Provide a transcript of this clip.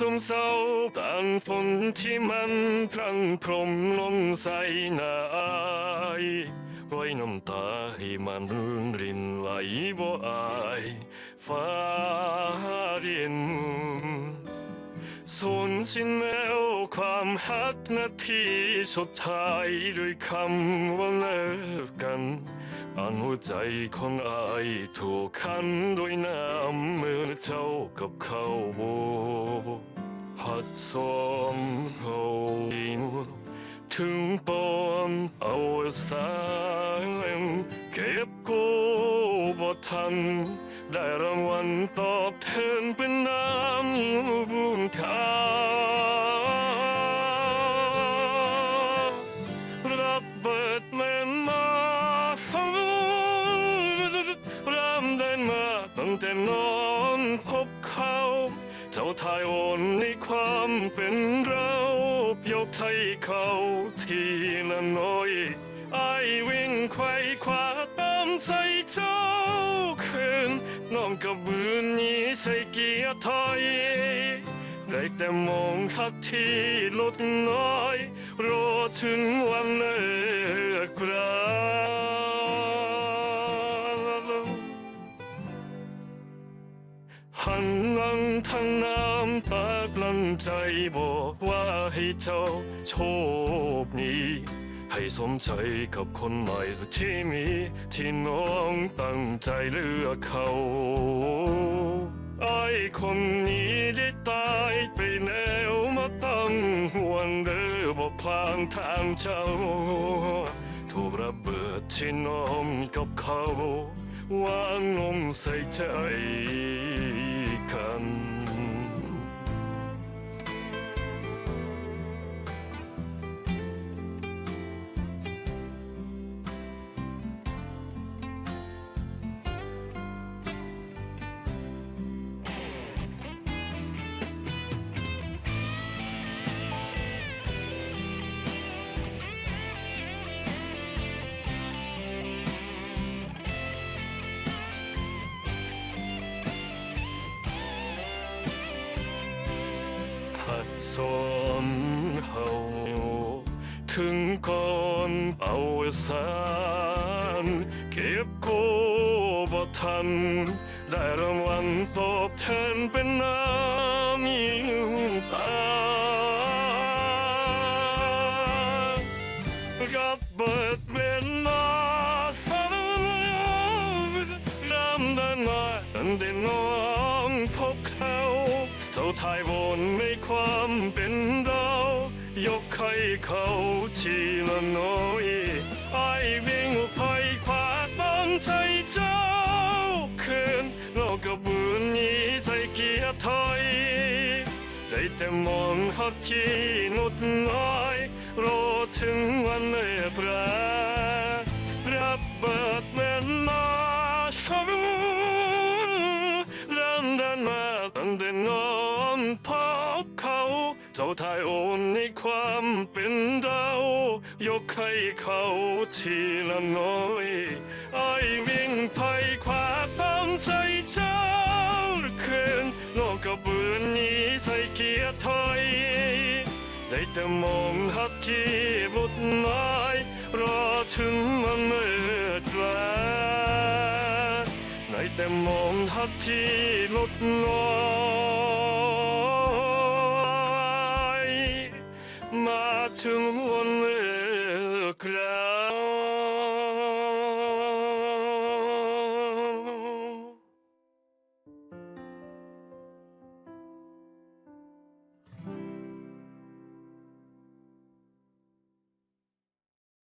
สมเศร้าต่างฝนที่มันพรังพรมลงใส่หน้าอายไว้น้ำตาให้มันรินไหลบ่อายฟ้าเรียนสูญสิ้นแล้วความฮักนาทีสุดท้ายด้วยคำว่าเลิกกัน อันหัวใจของอายถูกขันด้วยน้ำมือเจ้ากับเขาหัดซ้อมเขาถึงปอนเอาสายเก็บกูบ่ทัน ได้รางวัลตอบแทนเป็นน้ำบุญคา เจ้าทายโอนในความเป็นเรา ยกไทยเขาทีละน้อยไอวิ่งไขว้คว้าตามใจเจ้าคืนน้องกับมือนี้ใส่เกียร์ถอยได้แต่มองหักที่ลดน้อยรอถึงวันเลิกราหันหลัง ทางน้ำตากลั้นใจบอกว่าให้เจ้าโชคดีให้สมใจกับคนใหม่ที่มีที่น้องตั้งใจเลือกเขาไอ้คนนี้ได้ตายไปแล้วมาตั้งวันเดิอบอกพางทางเจ้าถูกระเบิดที่น้องกับเขาวางลงใส่ใจ กั สอนเฮาถึงก่อนเอาสารเก็บโกบ่ทัน ได้รางวัลตอบแทนเป็นน้ำตากับเบิดเป็นมาสันรำเดินมาตั้งแต่น้องพบเขาเจ้า ทายวนในความเป็นเรา ยกให้เขาทีละน้อยไอ้วิ่งไปฝากบังใจเจ้าคืนโลกกับบุญนี้ใส่เกียร์ถอยได้แต่มองหักที่นุดน้อยรอถึงวันเลิกรารับเบิดแม่นมาชอบเริ่มเพบเขาเจ้าทายโอนในความเป็นเรายกให้เขาทีละน้อยไอ้วิ่งไปขวาตั้งใจเจ้าคืนนอกกับปืนนี้ใส่เกียร์ถอยได้แต่มองหักที่บุดไม้รอถึงมันเมื่อตราได้แต่มองหักที่ลดน้อย Сатин вони кля.